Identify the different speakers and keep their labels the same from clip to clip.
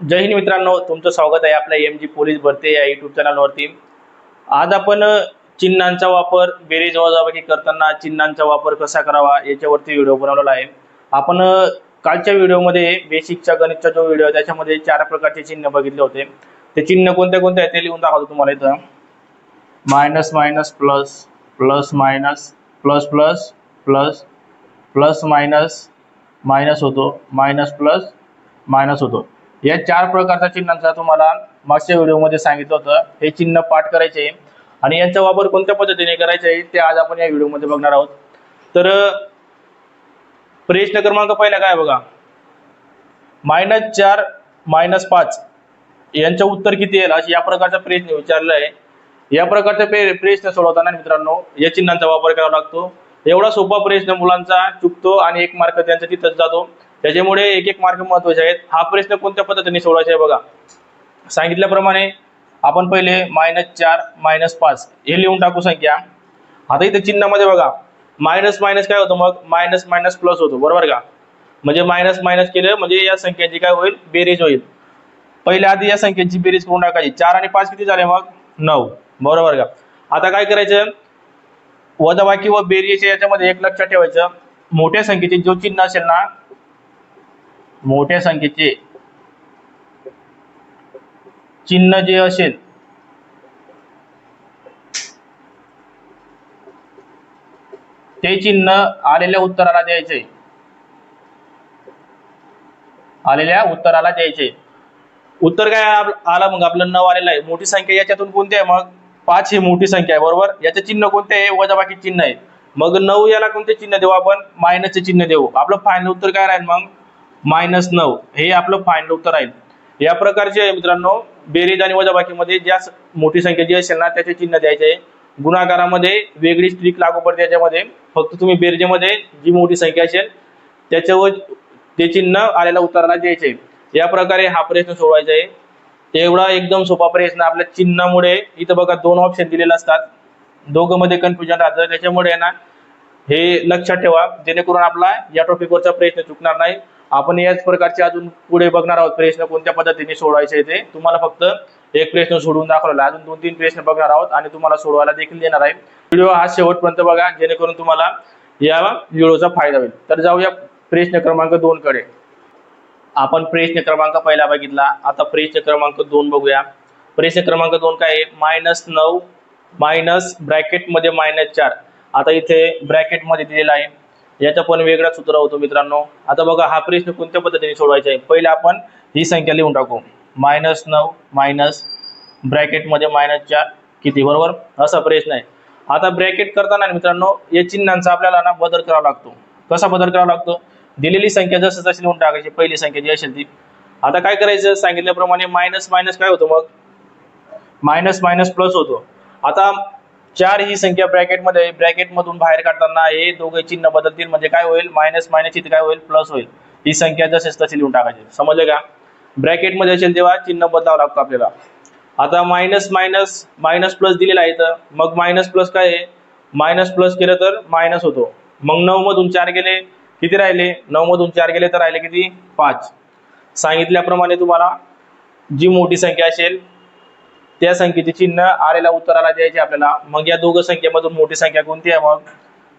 Speaker 1: जय हिंद मित्रांनो तुमचं स्वागत आहे आपल्या एम जी पोलीस भरती या युट्यूब चॅनलवरती आज आपण चिन्हांचा वापर बेरीज वजाबाकी करताना चिन्हांचा वापर कसा करावा याच्यावरती व्हिडिओ बनवलेला आहे. आपण कालच्या व्हिडिओमध्ये बेसिकचा गणितचा जो व्हिडिओ आहे त्याच्यामध्ये चार प्रकारचे चिन्ह बघितले होते. ते चिन्ह कोणते कोणते आहेत ते लिहून दाखवतो तुम्हाला इथं. Minus minus plus plus minus plus plus plus plus minus minus होतो मायनस प्लस मायनस होतो. या चार प्रकारच्या चिन्हांचा तुम्हाला मागच्या व्हिडिओमध्ये सांगितलं होतं. हे चिन्ह पाठ करायचे. आणि यांचा वापर कोणत्या पद्धतीने करायचा आहे ते आज आपण या व्हिडिओमध्ये बघणार आहोत. तर प्रश्न क्रमांक पहिला काय बघा? मायनस चार मायनस पाच. यांचं उत्तर किती येईल? अशी या प्रकारचा प्रश्न विचारला आहे या प्रकारचा प्रश्न सोडवताना मित्रांनो या चिन्हांचा वापर करावा लागतो. एवढा सोपा प्रश्न मुलांचा चुकतो आणि एक मार्क त्यांचा तिथंच जातो. त्याच्यामुळे एक एक मार्क महत्त्वाचे आहेत. हा प्रश्न कोणत्या पद्धतीने सोडवायचा आहे बघा. सांगितल्याप्रमाणे आपण पहिले मायनस चार मायनस पाच हे लिहून टाकू संख्या. आता इथे चिन्हामध्ये बघा. मायनस मायनस काय होतं मग? मायनस मायनस प्लस होतो. बरोबर का? म्हणजे मायनस मायनस केलं म्हणजे या संख्येची काय होईल? बेरीज होईल. पहिले आधी या संख्येची बेरीज करून टाकायची. चार आणि पाच किती झाले मग? नऊ. बरोबर का? आता काय करायचं? वजाबाकी व बेरीजच्या याच्यामध्ये एक लक्षात ठेवायचं. मोठ्या संख्येचे जो चिन्ह असेल ना मोठ्या संख्येचे चिन्ह जे असेल ते चिन्ह आलेल्या उत्तराला द्यायचे. आलेल्या उत्तराला द्यायचे. उत्तर काय आला आलं मग? आपलं नऊ आलेलं आहे. मोठी संख्या याच्यातून कोणती आहे? मग पाच ही मोठी संख्या आहे बरोबर? याचे चिन्ह कोणते आहे? वजाबाकी चिन्ह आहे मग नऊ याला कोणते चिन्ह देऊ आपण? मायनसचे चिन्ह देऊ. आपलं फायनल उत्तर काय राहील मग? मायनस नऊ. हे आपलं फायनल उत्तर आहे या प्रकारचे आहे मित्रांनो बेरीज आणि वजाबाकीमध्ये ज्या मोठी संख्या जी असेल ना त्याचे चिन्ह द्यायचे. आहे गुणाकारामध्ये वेगळी स्ट्रिक लागू पडते. याच्यामध्ये फक्त तुम्ही बेरजेमध्ये जी मोठी संख्या असेल त्याच्यावर ते चिन्ह आलेल्या उत्तराला द्यायचे. या प्रकारे हा प्रश्न सोडवायचा आहे. एवढा एकदम सोपा प्रश्न आपल्या चिन्हामुळे इथं बघा दोन ऑप्शन दिलेले असतात. दोघं मध्ये कन्फ्युजन राहतं. त्याच्यामुळे आहे ना हे लक्षात ठेवा. जेणेकरून आपला या टॉपिकवरचा प्रश्न चुकणार नाही. आपण याच प्रकारचे अजून पुढे बघणार आहोत प्रश्न कोणत्या पद्धतीने सोडवायचे ते. तुम्हाला फक्त एक प्रश्न सोडवून दाखवलेला आहे. अजून दोन तीन प्रश्न बघणार आहोत आणि तुम्हाला सोडवायला देखील देणार आहे. व्हिडिओ हा शेवटपर्यंत बघा जेणेकरून तुम्हाला या व्हिडिओचा फायदा होईल. तर जाऊया प्रश्न क्रमांक दोन कडे. आपण प्रश्न क्रमांक पहिला बघितला. आता प्रश्न क्रमांक दोन बघूया. प्रश्न क्रमांक दोन काय आहे? मायनस नऊ मायनस ब्रॅकेटमध्ये मायनस चार. आता इथे ब्रॅकेटमध्ये दिलेला आहे. याचा पण वेगळा सूत्र होतो मित्रांनो. आता बघा हा प्रश्न कोणत्या पद्धतीने सोडवायचा आहे? पहिले आपण ही संख्या लिहून टाकू. मायनस नऊ मायनस ब्रॅकेटमध्ये मायनस चार किती? बरोबर? असा प्रश्न आहे. आता ब्रॅकेट करताना मित्रांनो या चिन्हांचा आपल्याला ना बदल करावा लागतो. कसा बदल करावा लागतो? दिलेली संख्या जसं जशी लिहून टाकायची. पहिली संख्या जी असेल ती. आता काय करायचं? सांगितल्याप्रमाणे मायनस मायनस काय होतं मग? मायनस मायनस प्लस होतो. आता चार ही संख्या ब्रॅकेटमध्ये ब्रॅकेटमधून बाहेर काढताना हे दोघे चिन्ह बदलतील. म्हणजे काय होईल? मायनस मायनस इथे काय होईल? प्लस होईल. ही संख्या जसेच तशी लिहून टाकायची. समजलं का? ब्रॅकेटमध्ये असेल तेव्हा चिन्ह बदलावं लागतं आपल्याला. आता मायनस मायनस मायनस प्लस दिलेला आहे तर मग मायनस प्लस काय आहे? मायनस प्लस केलं तर मायनस होतो. मग नऊ मधून चार गेले किती राहिले? नऊ मधून चार गेले तर राहिले किती? पाच. सांगितल्याप्रमाणे तुम्हाला जी मोठी संख्या असेल त्या संख्येचे चिन्ह आलेल्या उत्तराला द्यायचे आपल्याला. मग या दोघं संख्येमधून मोठी संख्या कोणती आहे मग?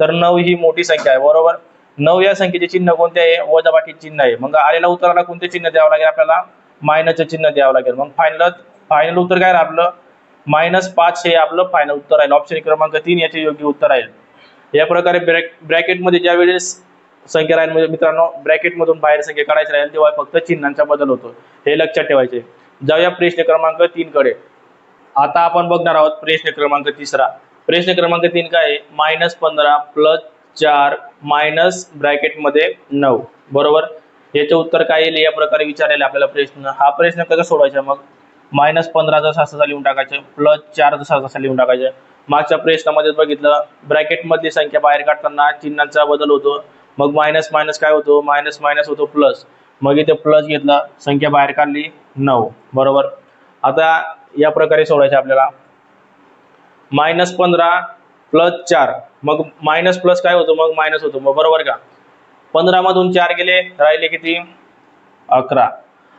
Speaker 1: तर नऊ ही मोठी संख्या आहे बरोबर? नऊ या संख्येचे चिन्ह कोणते आहे? वजाबाकी चिन्ह आहे. मग आलेल्या उत्तराला कोणते चिन्ह द्यावं लागेल आपल्याला? मायनसचे चिन्ह द्यावं लागेल. मग फायनल फायनल उत्तर काय राहिलं आपलं मायनस पाच हे आपलं फायनल उत्तर आहे ऑप्शन क्रमांक तीन याचे योग्य उत्तर आहे या प्रकारे ब्रॅक ब्रॅकेटमध्ये ज्या वेळेस संख्या राहील म्हणजे मित्रांनो ब्रॅकेटमधून बाहेर संख्या काढायची राहील तेव्हा फक्त चिन्हांचा बदल होतो. हे लक्षात ठेवायचे. जाऊया प्रश्न क्रमांक तीन कडे आता आपण बघणार आहोत प्रश्न क्रमांक तिसरा. प्रश्न क्रमांक तीन काय आहे? मायनस पंधरा प्लस चार मायनस ब्रॅकेटमध्ये नऊ. बरोबर? याचे उत्तर काय येईल? या प्रकारे विचारलेला आपल्याला प्रश्न. हा प्रश्न कसा सोडवायचा मग? मायनस पंधरा जसा असा लिहून टाकायचं. प्लस चार जसा जसा लिहून टाकायचं. मागच्या प्रश्नामध्ये बघितलं ब्रॅकेटमधली संख्या बाहेर काढताना चिन्हांचा बदल होतो. मग मायनस मायनस काय होतो? मायनस मायनस होतो प्लस मग इथे प्लस घेतला संख्या बाहेर काढली नऊ. बरोबर? आता या प्रकारे सोडायचे आपल्याला. मायनस पंधरा प्लस चार. मग मायनस प्लस काय होतं? मग मायनस होतो. मग बरोबर का? पंधरा मधून चार गेले राहिले किती? अकरा.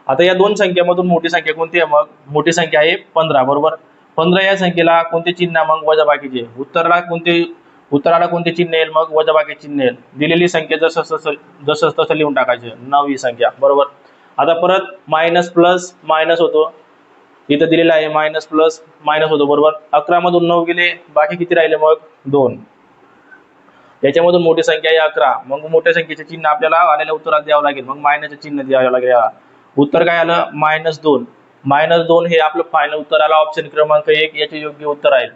Speaker 1: आता या दोन संख्येमधून मोठी संख्या कोणती आहे? मग मोठी संख्या आहे पंधरा बरोबर? पंधरा या संख्येला कोणते चिन्ह आहे? मग वजाबाकीचे उत्तराला कोणते उत्तराला कोणते चिन्ह येईल? मग वजाबाकी चिन्ह येईल. दिलेली संख्या जसं तसं जसं तसं लिहून टाकायचे. नऊ ही संख्या. बरोबर? आता परत मायनस प्लस मायनस होतो. इथं दिलेलं आहे मायनस प्लस मायनस होतो बरोबर? अकरा मधून नऊ गेले बाकी किती राहिले मग? दोन. याच्यामधून मोठी संख्या आहे अकरा. मग मोठ्या संख्येचे चिन्ह आपल्याला आलेल्या उत्तरात द्यावं लागेल. मग मायनसचे चिन्ह द्यावं लागेल. उत्तर काय आलं? मायनस दोन. मायनस दोन हे आपलं फायनल उत्तर आलं. ऑप्शन क्रमांक एक याचे योग्य उत्तर आहे.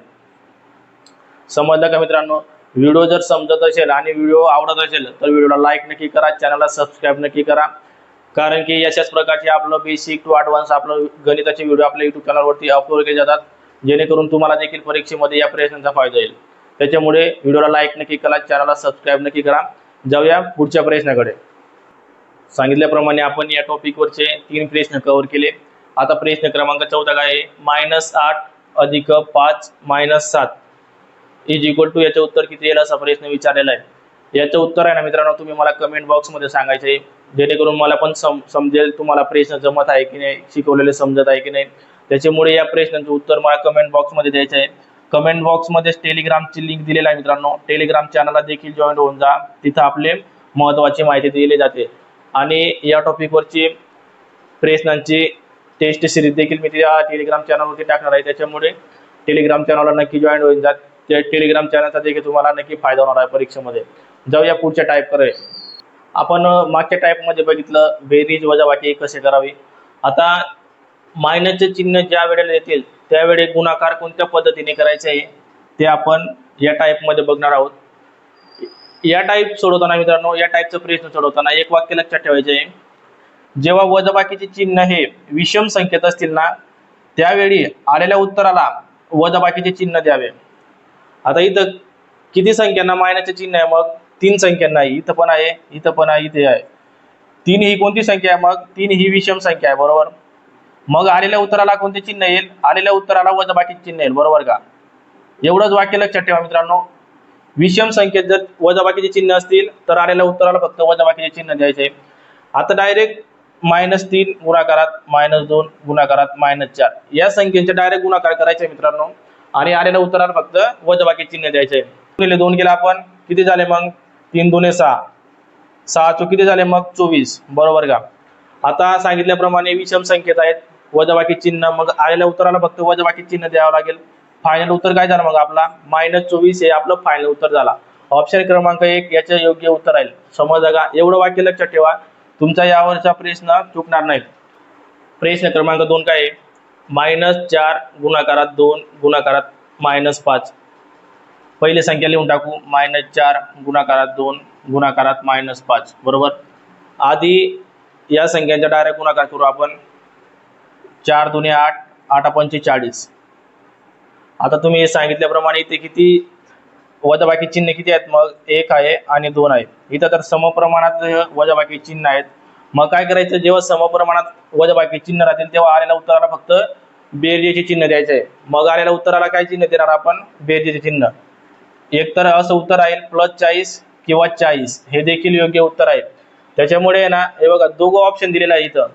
Speaker 1: समजलं का मित्रांनो? व्हिडिओ जर समजत असेल आणि व्हिडिओ आवडत असेल तर व्हिडिओला लाईक नक्की करा. चॅनलला सबस्क्राईब नक्की करा. कारण की अशाच प्रकारचे आपलं बेसिक टू ॲडव्हान्स आपलं गणिताचे व्हिडिओ आपल्या युट्यूब चॅनलवरती अपलोड केले जातात. जेणेकरून तुम्हाला देखील परीक्षेमध्ये या प्रयत्नांचा फायदा येईल त्याच्यामुळे व्हिडिओला लाईक नक्की करा चॅनलला सबस्क्राईब नक्की करा. जाऊया पुढच्या प्रश्नाकडे सांगितल्याप्रमाणे आपण या टॉपिकवरचे तीन प्रश्न कव्हर केले. आता प्रश्न क्रमांक चौदा काय आहे? मायनस आठ अधिक पाच मायनस सात. इज इक्वल टू याचं उत्तर किती येईल असा प्रश्न विचारलेला आहे. याचं उत्तर आहे ना मित्रांनो तुम्ही मला कमेंट बॉक्समध्ये सांगायचं आहे. जेणेकरून मला पण सम समजेल तुम्हाला प्रश्न जमत आहे की नाही शिकवलेले समजत आहे की नाही. त्याच्यामुळे या प्रश्नांचं उत्तर मला कमेंट बॉक्समध्ये द्यायचं आहे. कमेंट बॉक्समध्येच टेलिग्रामची लिंक दिलेली आहे मित्रांनो. टेलिग्राम चॅनलला देखील जॉईन होऊन जा. तिथं आपले महत्त्वाची माहिती दिली जाते. आणि या टॉपिकवरची प्रश्नांची टेस्ट सिरीज देखील मी त्या टेलिग्राम चॅनलवरती टाकणार आहे. त्याच्यामुळे टेलिग्राम चॅनलला नक्की जॉईन होऊन जा. त्या टेलिग्राम चॅनलचा देखील तुम्हाला नक्की फायदा होणार आहे परीक्षेमध्ये. जाऊया पुढच्या टाईप करे आपण मागच्या टाईपमध्ये बघितलं बेरीज वजाबाकी कसे करावी? आता मायनसचे चिन्ह ज्या वेळेला येतील त्यावेळी गुणाकार कोणत्या पद्धतीने करायचे? आहे ते आपण या टाईपमध्ये बघणार आहोत. या टाईप सोडवताना मित्रांनो या टाईपचा प्रश्न सोडवताना एक वाक्य लक्षात ठेवायचे. आहे जेव्हा वजाबाकीचे चिन्ह हे विषम संख्येत असतील ना त्यावेळी आलेल्या उत्तराला वजाबाकीचे चिन्ह द्यावे. आता इथं किती संख्यांना मायनसचे चिन्ह आहे मग? तीन संख्यांना आहे इथं पण आहे इथं पण आहे इथे आहे. तीन ही कोणती संख्या आहे मग? तीन ही विषम संख्या आहे बरोबर? मग आलेल्या उत्तराला कोणते चिन्ह येईल? आलेल्या उत्तराला वजाबाकीचे चिन्ह येईल बरोबर का? एवढंच वाक्य लक्षात ठेवा मित्रांनो. विषम संख्येत जर वजाबाकीचे चिन्ह असतील तर आलेल्या उत्तराला फक्त वजाबाकीचे चिन्ह द्यायचे. आता डायरेक्ट मायनस तीन गुणाकारात मायनस दोन गुणाकारात मायनस चार. या संख्येचे डायरेक्ट गुणाकार करायचे मित्रांनो. आणि आलेल्या उत्तराला फक्त वजाबाकी चिन्ह द्यायचे. दोन केला आपण किती झाले मग? तीन दोन्ही सहा. सहा चुकीचे झाले? मग चोवीस. बरोबर का? आता सांगितल्याप्रमाणे विषम संकेत आहेत. वजाबाकी चिन्ह मग आलेल्या उत्तराला फक्त वजाबाकी चिन्ह द्यावं लागेल. फायनल उत्तर काय झालं मग आपला? मायनस चोवीस हे आपलं फायनल उत्तर झाला. ऑप्शन क्रमांक एक याचे योग्य उत्तर आहे समज का एवढं वाक्य लक्षात ठेवा. तुमचा यावरचा प्रश्न चुकणार नाही प्रश्न क्रमांक दोन काय आहे? मायनस चार गुणाकारात दोन गुणाकारात मायनस पाच. पहिली संख्या लिहून टाकू. मायनस चार गुणाकारात दोन गुणाकारात मायनस पाच. बरोबर? आधी या संख्यांचा डायरेक्ट गुणाकार करू आपण. चार दुने आठ आठ पंचे चाळीस. आता तुम्ही हे सांगितल्याप्रमाणे इथे किती वजाबाकी चिन्ह किती आहेत? मग एक आहे आणि दोन आहे. इथं तर समप्रमाणात वजाबाकी चिन्ह आहेत मग काय करायचं? जेव्हा समप्रमाणात वजाबाकी चिन्ह राहतील तेव्हा आलेल्या उत्तराला फक्त बेरजेचे चिन्ह द्यायचे आहे. मग आलेल्या उत्तराला काय चिन्ह देणार आपण? बेरजेचे चिन्ह. एक तर असं उत्तर आहे प्लस चाळीस किंवा चाळीस हे देखील योग्य उत्तर आहे. त्याच्यामुळे आहे ना हे बघा दोघं ऑप्शन दिलेलं आहे इथं.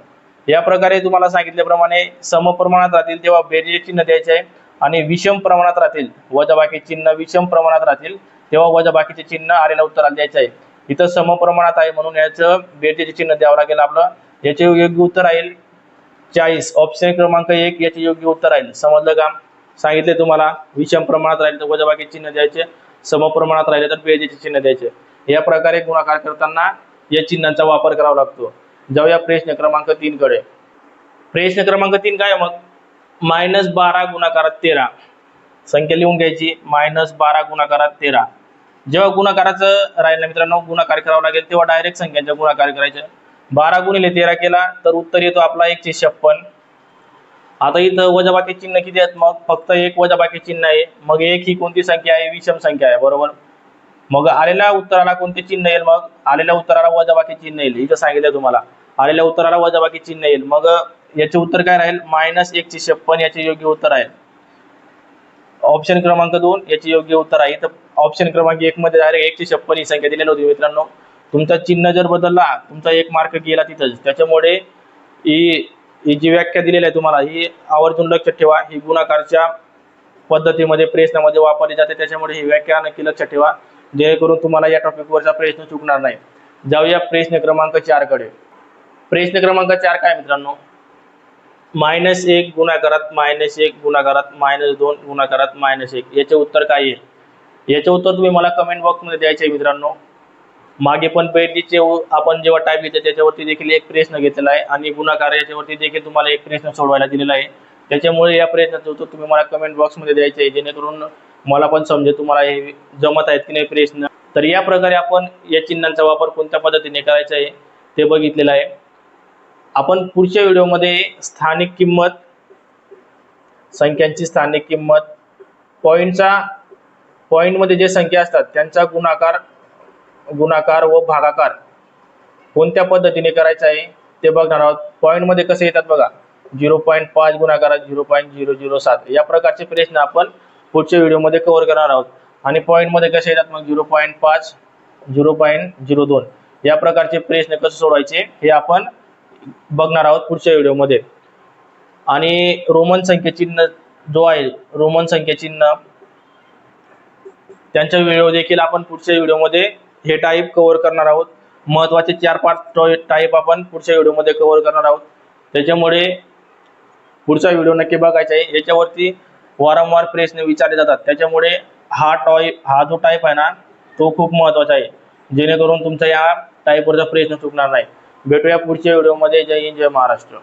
Speaker 1: या प्रकारे तुम्हाला सांगितल्याप्रमाणे समप्रमाणात राहतील तेव्हा बेरजेचे चिन्ह द्यायचे आहे. आणि विषम प्रमाणात राहतील वजाबाकी चिन्ह विषम प्रमाणात राहतील तेव्हा वजाबाकीचे चिन्ह आलेल्या उत्तराला द्यायचे आहे. इथं समप्रमाणात आहे म्हणून याचं बेरजेचे चिन्ह द्यावं लागेल आपलं. याचे योग्य उत्तर राहील चाळीस. ऑप्शन क्रमांक एक याचे योग्य उत्तर राहील. समजलं का? सांगितले तुम्हाला विषम प्रमाणात राहील तर वजाबाकी चिन्ह द्यायचे. समप्रमाणात राहिले तर बेरजेचे चिन्ह द्यायचे. या प्रकारे गुणाकार करताना या चिन्हांचा वापर करावा लागतो. जाऊया प्रश्न क्रमांक तीन कडे. प्रश्न क्रमांक तीन काय आहे मग? मायनस बारा गुणाकारात तेरा. संख्या लिहून घ्यायची. मायनस बारा गुणाकारात तेरा. जेव्हा गुणाकाराचं राहिलं मित्रांनो गुणाकार करावा लागेल तेव्हा डायरेक्ट संख्यांचा गुणाकार करायचा. बारा गुणिले तेरा केला तर उत्तर येतो आपला एकशे छप्पन. आता इथं वजाबाकी चिन्ह किती आहेत? मग फक्त एक वजाबाकी चिन्ह आहे. मग एक ही कोणती संख्या आहे? विषम संख्या आहे. बरोबर? मग आलेल्या उत्तराला कोणते चिन्ह येईल? मग आलेल्या उत्तराला वजाबाकी चिन्ह येईल. इथं सांगितलं तुम्हाला. आलेल्या उत्तराला वजाबाकी चिन्ह येईल. मग याचे उत्तर काय राहील? मायनस एकशे छप्पन याचे योग्य उत्तर आहे. ऑप्शन क्रमांक दोन याचे योग्य उत्तर आहे. इथं ऑप्शन क्रमांक एक मध्ये डायरेक्ट एकशे छप्पन ही संख्या दिलेली होती मित्रांनो. तुमचा चिन्ह जर बदलला तुमचा एक मार्क गेला तिथंच. त्याच्यामुळे ही जी व्याख्या दिलेली आहे तुम्हाला ही आवर्जून लक्षात ठेवा. ही गुणाकारच्या पद्धतीमध्ये प्रश्नामध्ये वापरली जाते. त्याच्यामुळे ही व्याख्या नक्की लक्षात ठेवा. जेणेकरून तुम्हाला या टॉपिकवरचा प्रश्न चुकणार नाही. जाऊया प्रश्न क्रमांक चारकडे. प्रश्न क्रमांक चार काय मित्रांनो? मायनस एक गुणाकारात मायनस एक गुणाकारात मायनस दोन गुणाकारात मायनस एक. याचे उत्तर काय येईल? याचे उत्तर तुम्ही मला कमेंट बॉक्समध्ये द्यायचे आहे मित्रांनो. मागे पण पैकीचे आपण जेव्हा टाईप घेतले त्याच्यावरती देखील एक प्रश्न घेतलेला आहे. आणि गुणाकार याच्यावरती देखील तुम्हाला एक प्रश्न सोडवायला दिलेला आहे. त्याच्यामुळे या प्रश्नाचं उत्तर तुम्ही मला कमेंट बॉक्समध्ये द्यायचे आहे. जेणेकरून मला पण समजेल तुम्हाला हे जमत आहेत की नाही प्रश्न तर या प्रकारे आपण या चिन्हांचा वापर कोणत्या पद्धतीने करायचा आहे ते बघितलेलं आहे. आपण पुढच्या व्हिडिओमध्ये स्थानिक किंमत संख्यांची स्थानिक किंमत पॉईंटचा पॉईंटमध्ये जे संख्या असतात त्यांचा गुणाकार गुणाकार व भागाकार. कोणत्या पद्धतीने करायचा आहे? ते बघणार आहोत. पॉईंटमध्ये कसे येतात बघा. झिरो पॉईंट पाच गुणाकारात झिरो पॉईंट झिरो झिरो सात. या प्रकारचे प्रश्न आपण पुढच्या व्हिडिओमध्ये कव्हर करणार आहोत. आणि पॉईंटमध्ये कसे येतात मग? झिरो पॉईंट पाच झिरो पॉईंट झिरो दोन. या प्रकारचे प्रश्न कसे सोडवायचे हे आपण बघणार आहोत पुढच्या व्हिडिओमध्ये आणि रोमन संख्या चिन्ह जो आहे रोमन संख्या चिन्ह त्यांचा व्हिडिओ देखील आपण पुढच्या व्हिडिओमध्ये हे टाईप कव्हर करणार आहोत. महत्त्वाचे चार पाच टाईप आपण पुढच्या व्हिडिओमध्ये कव्हर करणार आहोत. त्याच्यामुळे पुढचा व्हिडिओ नक्की बघायचा आहे. याच्यावरती वारंवार प्रेसने विचारले जातात. त्याच्यामुळे हा टॉय हा जो टाईप आहे ना तो खूप महत्त्वाचा आहे. जेणेकरून तुमचा या टाईपवरचा प्रश्न चुकणार नाही. भेटूया पुढच्या व्हिडिओमध्ये जय हिंद जय महाराष्ट्र.